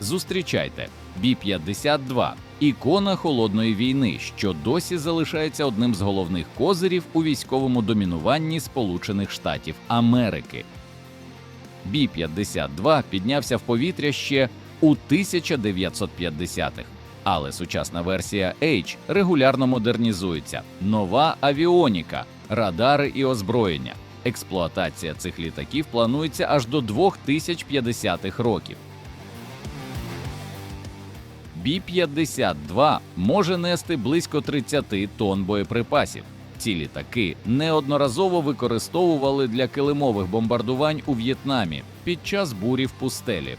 Зустрічайте Бі-52 ікона холодної війни, що досі залишається одним з головних козирів у військовому домінуванні Сполучених Штатів Америки. Бі-52 піднявся в повітря ще у 1950-х, але сучасна версія H регулярно модернізується. Нова авіоніка, радари і озброєння. Експлуатація цих літаків планується аж до 2050-х років. Бі-52 може нести близько 30 тонн боєприпасів. Ці літаки неодноразово використовували для килимових бомбардувань у В'єтнамі під час бурі в пустелі,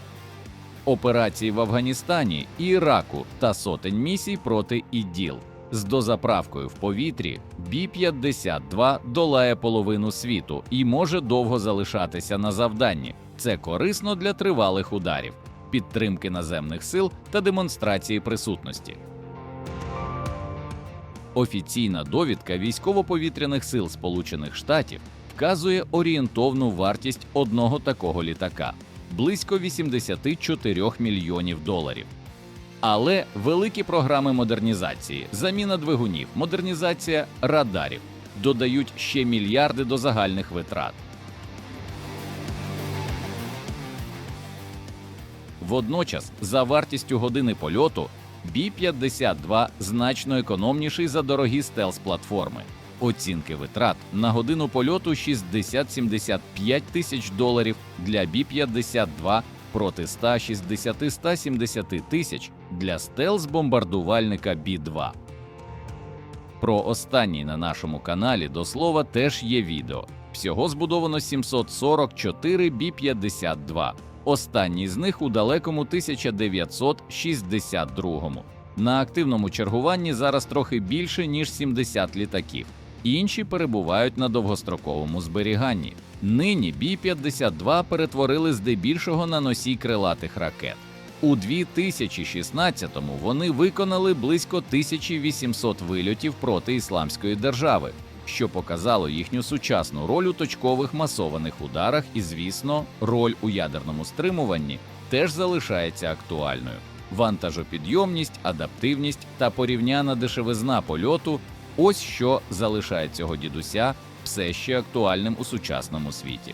операції в Афганістані Іраку та сотень місій проти іділ. З дозаправкою в повітрі Бі-52 долає половину світу і може довго залишатися на завданні. Це корисно для тривалих ударів, підтримки наземних сил та демонстрації присутності. Офіційна довідка військово-повітряних сил Сполучених Штатів вказує орієнтовну вартість одного такого літака близько 84 мільйонів доларів. Але великі програми модернізації, заміна двигунів, модернізація радарів додають ще мільярди до загальних витрат. Водночас, за вартістю години польоту, Бі-52 значно економніший за дорогі стелс-платформи. Оцінки витрат на годину польоту 60-75 тисяч доларів для Бі-52 проти 160-170 тисяч для стелс-бомбардувальника Бі-2. Про останній на нашому каналі до слова теж є відео. Всього збудовано 744 Бі-52. Останній з них у далекому 1962-му. На активному чергуванні зараз трохи більше ніж 70 літаків. Інші перебувають на довгостроковому зберіганні. Нині Бі-52 перетворили здебільшого на носій крилатих ракет. У 2016-му вони виконали близько 1800 вильотів проти ісламської держави, що показало їхню сучасну роль у точкових масованих ударах, і, звісно, роль у ядерному стримуванні теж залишається актуальною. Вантажопідйомність, адаптивність та порівняна дешевизна польоту ось що залишає цього дідуся все ще актуальним у сучасному світі.